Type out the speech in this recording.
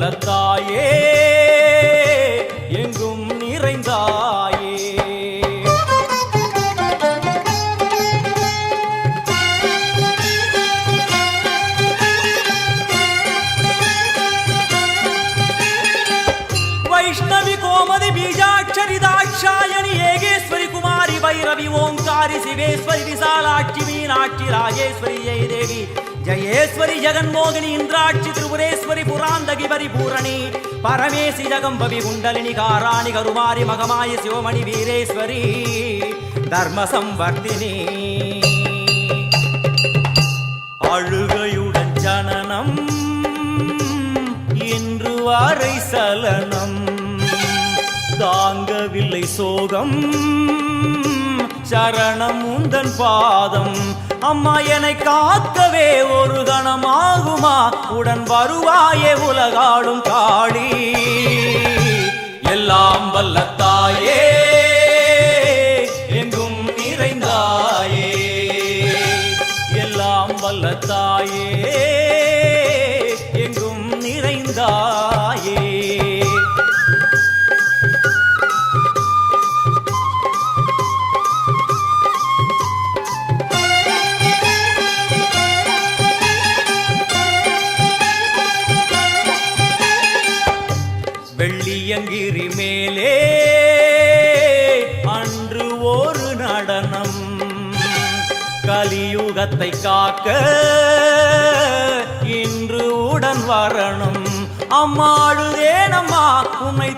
நல்ல தாயே எங்கும் நிறைந்தாயே. வைஷ்ணவி கோமதி பீஜாட்சரி தாட்சாயணி ஏகேஸ்வரி குமாரி வைரவி ஓங்காரி சிவேஸ்வரி விசாலாட்சி மீனாட்சி ராஜேஸ்வரி ஜெயதேவி ஜயேஸ்வரி ஜெகன்மோகினி இந்திராட்சி திரிபுரேஸ்வரி புராந்தகிபரி பூரணி பரமேசி ஜகம்பவி குண்டலினி காராணி கருமாரி மகமாயி சிவமணி வீரேஸ்வரி தர்ம சம்வர்த்தினி அழுகையுடன் ஜனனம் இன்று வாரை சலனம் தாங்கவில்லை சோகம் சரணம் உந்தன் பாதம் அம்மா என்னை காக்கவே ஒரு கணமாகுமா? உடன் வருவாயே உலகாடும் காளி. எல்லாம் வல்லத்தாயே தாயே எங்கும் நிறைந்தாயே. எல்லாம் வல்ல வெள்ளியங்கிரி மேலே அன்று ஒரு நடனம். கலியுகத்தை காக்க இன்று உடன் வரணும். அம்மாழுதேனம்மா உன்னை